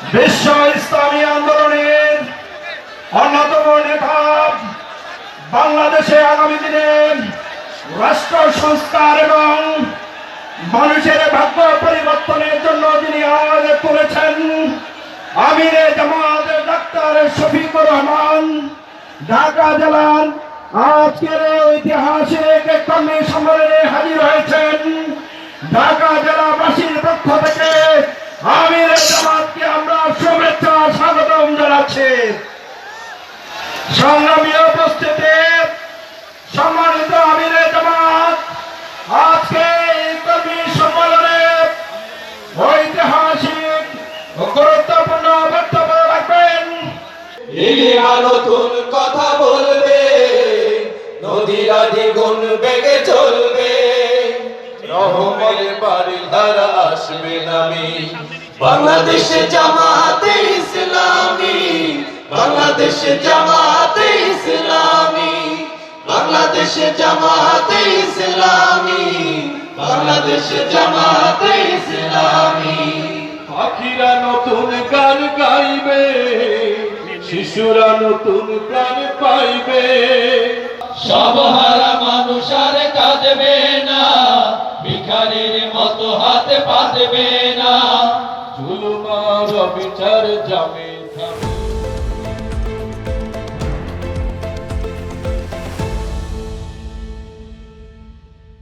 বিশ্ব ইসলামী আন্দোলনের অন্যতম নেতা বাংলাদেশে আগামী দিনে রাষ্ট্র সংস্কার এবং মানুষের ভাগ্য পরিবর্তনের জন্য যিনি আওয়াজ তুলেছেন। আমিরে জামাত ডাক্তার শফিকুর রহমান, ঢাকা জেলার আজকের ঐতিহাসিক সম্মেলনে হাজির হয়েছেন। ঢাকা জানাচ্ছি সংগ্রামী উপস্থিতি সম্মানিত আমিরে আজকে সম্মেলনে ঐতিহাসিক গুরুত্বপূর্ণ বক্তব্য রাখবেন। নতুন কথা বলবে নদীরা দ্বিগুণ বেগে চলবে। রহমের আসবে নামি। বাংলাদেশে জামাতে ইসলামী। বাংলাদেশে জামাতে ইসলামী বাংলাদেশে জামাতে ইসলামী বাংলাদেশে জামাতে ইসলামী। পাখিরা নতুন গান গাইবে শিশুরা নতুন প্রাণ পাইবে। সবহারা মানুষ আর কাঁদবে না ভিখারির মতো হাতে পাতবে না। জুলুমার বিচার যাবে থামে